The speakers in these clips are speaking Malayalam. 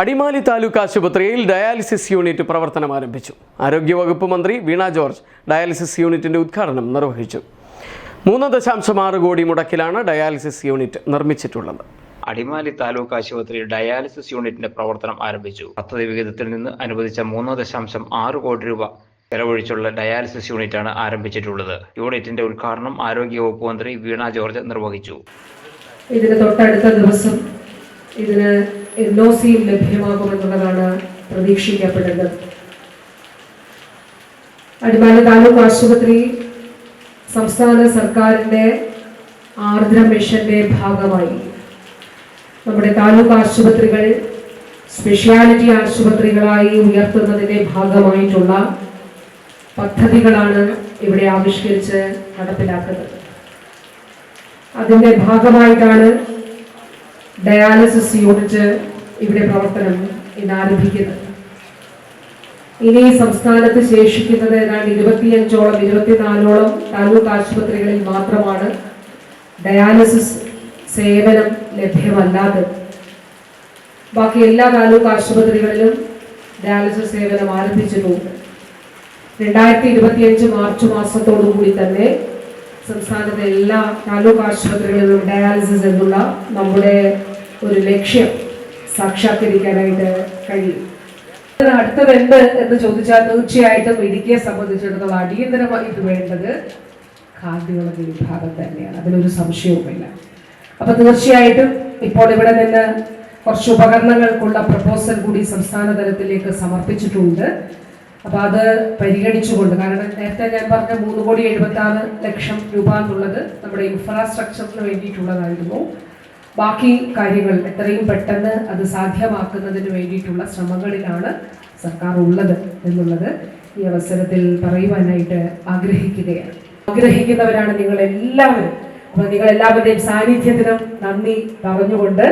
അടിമാലി താലൂക്ക് ആശുപത്രിയിൽ ഡയാലിസിസ് യൂണിറ്റ് പ്രവർത്തനം ആരംഭിച്ചു. ആരോഗ്യവകുപ്പ് മന്ത്രി വീണ ജോർജ് ഡയാലിസിസ് യൂണിറ്റിന്റെ ഉദ്ഘാടനം നിർവഹിച്ചു. മൂന്ന് ദശാംശം ആറ് കോടി മുടക്കിലാണ് ഡയാലിസിസ് യൂണിറ്റ് നിർമ്മിച്ചിട്ടുള്ളത്. അടിമാലി താലൂക്ക് ആശുപത്രിയിൽ ഡയാലിസിസ് യൂണിറ്റിന്റെ പ്രവർത്തനം ആരംഭിച്ചു. പദ്ധതി വിഹിതത്തിൽ നിന്ന് അനുവദിച്ച മൂന്ന് ദശാംശം ആറ് കോടി രൂപ ചെലവഴിച്ചുള്ള ഡയാലിസിസ് യൂണിറ്റാണ് ആരംഭിച്ചിട്ടുള്ളത്. യൂണിറ്റിന്റെ ഉദ്ഘാടനം ആരോഗ്യവകുപ്പ് മന്ത്രി വീണ ജോർജ് നിർവഹിച്ചു. ഇതിന് തൊട്ടടുത്ത ദിവസം ഇതിന് എൻ ലഭ്യമാകുമെന്നുള്ളതാണ് പ്രതീക്ഷിക്കപ്പെടുന്നത് അടിമാല താലൂക്ക് ആശുപത്രി സംസ്ഥാന സർക്കാരിന്റെ ആർദ്ര മിഷന്റെ ഭാഗമായി. നമ്മുടെ താലൂക്ക് ആശുപത്രികൾ സ്പെഷ്യാലിറ്റി ആശുപത്രികളായി ഉയർത്തുന്നതിന്റെ ഭാഗമായിട്ടുള്ള പദ്ധതികളാണ് ഇവിടെ ആവിഷ്കരിച്ച് നടപ്പിലാക്കുന്നത്. അതിന്റെ ഭാഗമായിട്ടാണ് ഡയാലിസിസ് യൂണിറ്റ് ഇവിടെ പ്രവർത്തനം ഇന്ന് ആരംഭിക്കുന്നത് ഇനി സംസ്ഥാനത്ത് ശേഷിക്കുന്നത് ഏതാണ്ട് ഇരുപത്തിയഞ്ചോളം ഇരുപത്തിനാലോളം താലൂക്ക് ആശുപത്രികളിൽ മാത്രമാണ് ഡയാലിസിസ് സേവനം ലഭ്യമല്ലാത്തത്. ബാക്കി എല്ലാ താലൂക്ക് ആശുപത്രികളിലും ഡയാലിസിസ് സേവനം ആരംഭിച്ചിട്ടുണ്ട്. രണ്ടായിരത്തി ഇരുപത്തിയഞ്ച് മാർച്ച് മാസത്തോടു കൂടി തന്നെ സംസ്ഥാനത്തെ എല്ലാ താലൂക്ക് ആശുപത്രികളിലും ഡയാലിസിസ് എന്നുള്ള നമ്മുടെ ഒരു ലക്ഷ്യം സാക്ഷാത്കരിക്കാനായിട്ട് കഴിയും. അടുത്തത് അടുത്തതെന്ത് എന്ന് ചോദിച്ചാൽ തീർച്ചയായിട്ടും ഇടുക്കിയെ സംബന്ധിച്ചിടത്തോളം അടിയന്തരമായി ഇത് വേണ്ടത് കാർഡിയോളജി വിഭാഗം തന്നെയാണ്. അതിലൊരു സംശയവുമില്ല. അപ്പൊ തീർച്ചയായിട്ടും ഇപ്പോൾ ഇവിടെ നിന്ന് കുറച്ച് ഉപകരണങ്ങൾക്കുള്ള പ്രപ്പോസൽ കൂടി സംസ്ഥാന തലത്തിലേക്ക് സമർപ്പിച്ചിട്ടുണ്ട്. അപ്പൊ അത് പരിഗണിച്ചുകൊണ്ട് കാരണം നേരത്തെ ഞാൻ പറഞ്ഞ മൂന്ന് കോടി എഴുപത്തി ലക്ഷം രൂപ എന്നുള്ളത് നമ്മുടെ ഇൻഫ്രാസ്ട്രക്ചറിന് വേണ്ടിയിട്ടുള്ളതായിരുന്നു. ബാക്കി കാര്യങ്ങൾ എത്രയും പെട്ടെന്ന് അത് സാധ്യമാക്കുന്നതിന് വേണ്ടിയിട്ടുള്ള ശ്രമങ്ങളിലാണ് സർക്കാർ ഉള്ളത് എന്നുള്ളത് ഈ അവസരത്തിൽ പറയുവാനായിട്ട് ആഗ്രഹിക്കുകയാണ്. ആഗ്രഹിക്കുന്നവരാണ് നിങ്ങൾ എല്ലാവരും അപ്പൊ നിങ്ങൾ എല്ലാവരുടെയും സാന്നിധ്യത്തിനും നന്ദി പറഞ്ഞുകൊണ്ട്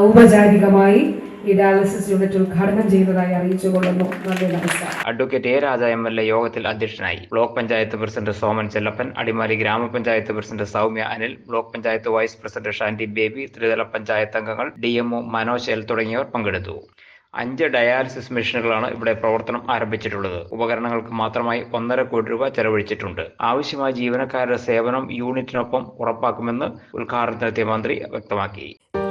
ഔപചാരികമായി ഈ ഡയാലിസിസ് യൂണിറ്റ് ഉദ്ഘാടനം ചെയ്യുന്നതായി അറിയിച്ചുകൊള്ളുന്നു. നന്ദി നമസ്കാരം. Advocate A Raja M L A യോഗത്തിൽ അധ്യക്ഷനായി. ബ്ലോക്ക് പഞ്ചായത്ത് പ്രസിഡന്റ് സോമൻ ചെല്ലപ്പൻ അടിമാലി ഗ്രാമപഞ്ചായത്ത് president Soumya Anil block panchayat vice president Shanti Baby ത്രിതല പഞ്ചായത്ത് അംഗങ്ങൾ ഡി എംഒ മനോജ് എൽ തുടങ്ങിയവർ പങ്കെടുത്തു. അഞ്ച് ഡയാലിസിസ് മെഷീനുകളാണ് ഇവിടെ പ്രവർത്തനം ആരംഭിച്ചിട്ടുള്ളത്. ഉപകരണങ്ങൾക്ക് മാത്രമായി ഒന്നര കോടി രൂപ ചെലവഴിച്ചിട്ടുണ്ട്. ആവശ്യമായ ജീവനക്കാരുടെ സേവനം യൂണിറ്റിനൊപ്പം ഉറപ്പാക്കുമെന്ന് ഉദ്ഘാടനത്തിനെത്തിയ മന്ത്രി വ്യക്തമാക്കി.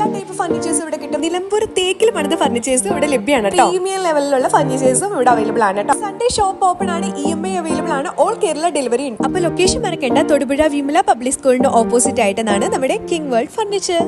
എല്ലാ ടൈപ്പ് ഫർണിച്ചേഴ്സും ഇവിടെ കിട്ടും. നിലമ്പൂർ തേക്കിൽ പണിത ഫർണിച്ചേഴ്സും ഇവിടെ ലഭ്യമാണ് പ്രീമിയം ലെവലിലുള്ള ഫർണിച്ചേഴ്സും ഇവിടെ അവൈലബിൾ ആണ് കേട്ടോ. സൺഡേ ഷോപ്പ് ഓപ്പൺ ആണ് ഇ എം ഐ അവൈലബിൾ ആണ് ഓൾ കേരള ഡെലിവറി ഉണ്ട്. അപ്പൊ ലൊക്കേഷൻ മറക്കേണ്ട തൊടുപുഴ വിമല പബ്ലിക് സ്കൂളിന്റെ ഓപ്പോസിറ്റ് ആയിട്ടാണ് നമ്മുടെ കിങ് വേൾഡ് ഫർണിച്ചർ